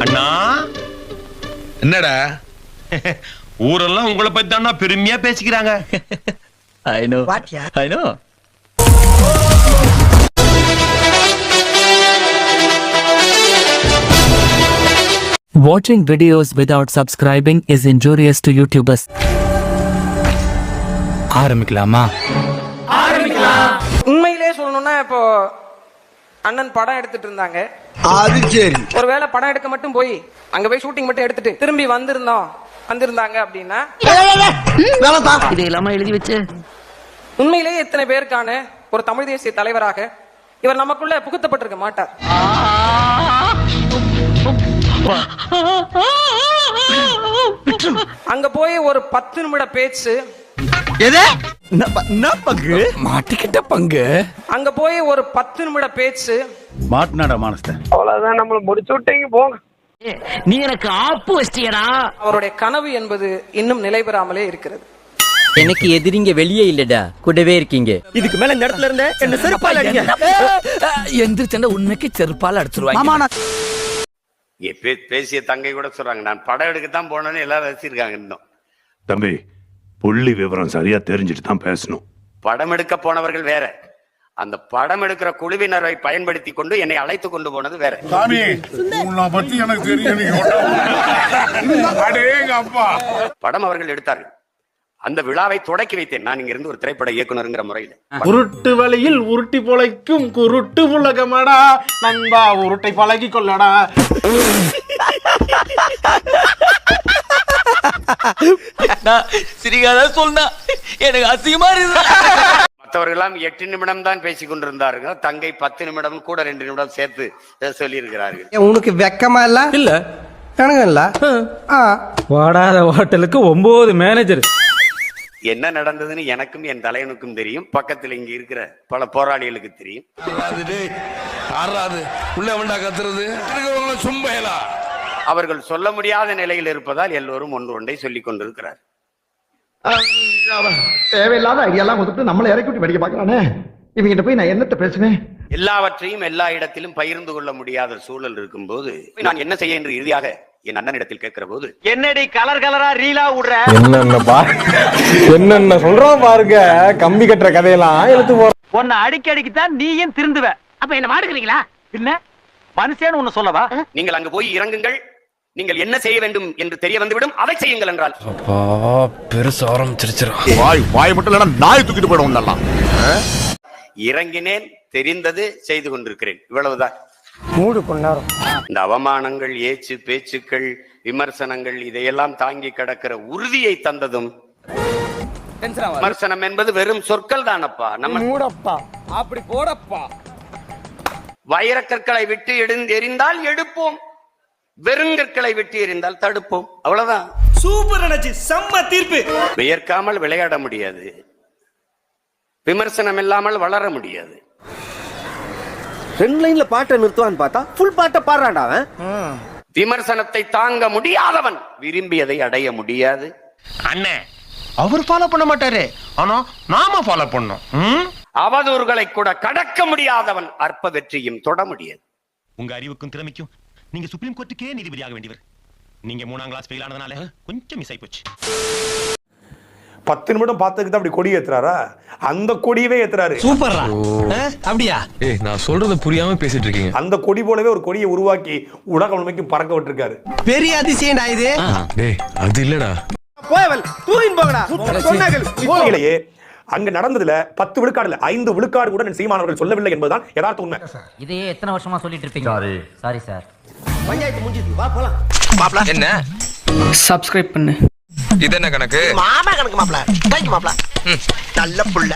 அண்ணா என்னடா ஊரெல்லாம் உங்களை பத்தி தானா பெருமையா பேசிக்கிறாங்க I know. I know. Watching videos without subscribing is injurious to YouTubers. ஆரம்பிக்கலாமா உண்மையிலே சொல்லணும்னா இப்போ அண்ணன் படம் எடுத்துட்டு இருந்தாங்க அது சரி ஒருவேளை படம் எடுக்க மட்டும் போய் அங்க போய் ஷூட்டிங் மட்டும் எடுத்துட்டு திரும்பி வந்திருந்தோம் வந்திருந்தாங்க அப்படின்னா இது இல்லாம எழுதி வச்சு உண்மையிலேயே இத்தனை பேருக்கான ஒரு தமிழ் தேசிய தலைவராக இவர் நமக்குள்ள புகுத்தப்பட்டிருக்க மாட்டார் அங்க போய் ஒரு பத்து நிமிட பேச்சு என்ன பங்கு? மாட்டிக்கிட்ட பங்கு? அங்க போய் ஒரு பத்து நிமிட பேச்சு. மாட்டினாடா மானஸ்த அவ்வளவுதான் நம்மள முடிச்சு விட்டீங்க போங்க. நீ எனக்கு ஆப்பு வச்சிட்டியடா. அவருடைய கனவு என்பது இன்னும் நிலை பெறாமலே இருக்கிறது. எனக்கு எதிரிங்க வெளியே இல்லடா. கூடவே இருக்கீங்க. இதுக்கு மேல இந்த இடத்துல இருந்த என்ன செருப்பால அடிங்க. எந்திரிச்சண்ட உண்மைக்கு செருப்பால அடிச்சிருவாங்க. பேசிய தங்கை கூட சொல்றாங்க. நான் படம் எடுக்கத்தான் போனேன்னு எல்லாரும் ரசிச்சிருக்காங்க இன்னும். தம்பி புள்ளி விவரம் சரியா தெரிஞ்சுட்டு தான் பேசணும். படம் எடுக்க போனவர்கள் வேற. அந்த படம் எடுக்கிற குழுவினரை பயன்படுத்தி கொண்டு என்னை அழைத்து கொண்டு போனது வேற. சாமி பத்தி எனக்கு தெரியும் அப்பா. படம் அவர்கள் எடுத்தார்கள். அந்த விழாவை தொடக்கி வைத்தேன். நான் இங்க இருந்து ஒரு திரைப்பட இயக்குனருங்கிற முறையில். உருட்டு வழியில் உருட்டி பொழைக்கும் குருட்டு உலகமடா. நண்பா உருட்டை பழகி கொள்ளடா. சிரிக்காத சொன்னா எனக்கு அசிங்கமா இருக்கு மற்றவர்களெல்லாம் எட்டு நிமிடம் தான் பேசிக் கொண்டிருந்தார்கள். தங்கை பத்து நிமிடம் கூட ரெண்டு நிமிடம் சேர்த்து சொல்லி இருக்கிறார்கள் உனக்கு வெக்கமா இல்ல? இல்ல. எனக்கு இல்ல? ஆ. வாடாத ஹோட்டலுக்கு ஒன்பது மேனேஜர் என்ன நடந்ததுன்னு எனக்கும் என் தலைவனுக்கும் தெரியும். பக்கத்தில் இங்க இருக்கிற பல போராளிகளுக்கு தெரியும். ஆறாது உள்ள வேண்டா கத்துறது. சும்பையலா? அவர்கள் சொல்ல முடியாத நிலையில் இருப்பதால் எல்லோரும் ஒன்று ஒன்றை சொல்லிக் கொண்டிருக்கிறார். தேவையில்லாத ஐடியாலாம் கொடுத்துட்டு நம்மளை இறக்கி விட்டு படிக்க பாக்குறானே இவங்கிட்ட போய் நான் என்னத்த பேசுவேன்? எல்லாவற்றையும் எல்லா இடத்திலும் பகிர்ந்து கொள்ள முடியாத சூழல் இருக்கும்போது நான் என்ன செய்ய என்று இறுதியாக என் அண்ணனிடத்தில் கேட்கிற போது என்னடி கலர் கலரா ரீலா விடுற என்னென்ன என்னென்ன சொல்றோம் பாருங்க கம்பி கட்டுற கதையெல்லாம் எடுத்து போ உன்னை அடிக்க அடிக்க தான் நீயும் திருந்துவ. அப்ப என்ன மாடுக்கிறீங்களா என்ன? மனுஷன்னு ஒண்ணு சொல்லவா? நீங்கள் அங்கு போய் இறங்குங்கள். நீங்கள் என்ன செய்ய வேண்டும் என்று தெரிய வந்துவிடும். அதை செய்யுங்கள் என்றால். பெருசு ஆரம்பிச்சிருச்சிரா வாய் வாய் மட்டும் இல்லைன்னா நாய் தூக்கிட்டு போயிடும் நல்லா இறங்கினேன் தெரிந்தது செய்து கொண்டிருக்கிறேன். இவ்வளவுதான். மூடு கொண்டாரும் இந்த அவமானங்கள் ஏச்சு பேச்சுக்கள் விமர்சனங்கள் இதையெல்லாம் தாங்கி கிடக்கிற உறுதியை தந்ததும் விமர்சனம் என்பது வெறும் சொற்கள் தானப்பா. நம்ம மூடப்பா. அப்படி போடப்பா. வைரக்கற்களை விட்டு எடுந்து எரிந்தால் எடுப்போம். வெறுங்கற்களை விட்டு எறிந்தால் தடுப்போம். அவ்வளவுதான். சூப்பர் அண்ணாச்சி செம்ம தீர்ப்பு. வியர்க்காமல் விளையாட முடியாது. விமர்சனம் இல்லாமல் வளர முடியாது. ரெண்டு லைன்ல பாட்டை நிறுத்துவான்னு பார்த்தா ஃபுல் பாட்டை பாடுறான்டா அவன். விமர்சனத்தை தாங்க முடியாதவன். விரும்பியதை அடைய முடியாது. அண்ணே அவர் ஃபாலோ பண்ண மாட்டாரு. ஆனா நாம ஃபாலோ பண்ணோம்? அவதூறுகளை கூட கடக்க முடியாதவன். அற்ப வெற்றியும் தொட முடியாது. உங்க அறிவுக்கும் திறமைக்கும் நீங்க சுப்ரீம் கோர்ட்டுக்கே நீதிபதியாக வேண்டியவர். நீங்க மூணாம் கிளாஸ் ஃபெயில் ஆனதுனால கொஞ்சம் மிஸ் ஆயி போச்சு பத்து நிமிடம் பார்த்ததுக்கு தான் அப்படி கொடி ஏத்துறாரா? அந்த கொடியவே ஏத்துறாரு. சூப்பர்ரா. அப்படியா? ஏய் நான் சொல்றத புரியாம பேசிட்டு இருக்கீங்க. அந்த கொடி போலவே ஒரு கொடியை உருவாக்கி உலகம் முழுமைக்கும் பறக்க விட்டுருக்காரு. பெரிய அதிசயம்டா இது. டேய் அது இல்லடா. போயவல் தூயின் போகடா. சொன்னார்கள் அங்க நடந்ததுல பத்து விழுக்காடு இல்ல ஐந்து விழுக்காடு கூட சீமானவர்கள் சொல்லவில்லை என்பதுதான் யதார்த்த உண்மை. இதையே எத்தனை வருஷமா சொல்லிட்டு இருப்பீங்க? சாரி சார் பஞ்சாயத்து முடிஞ்சது வா போலாம். என்ன? Subscribe பண்ணு. இது என்ன கணக்கு? மாமா கணக்கு மாப்ள. தேங்க்யூ மாப்ள. நல்ல புள்ள.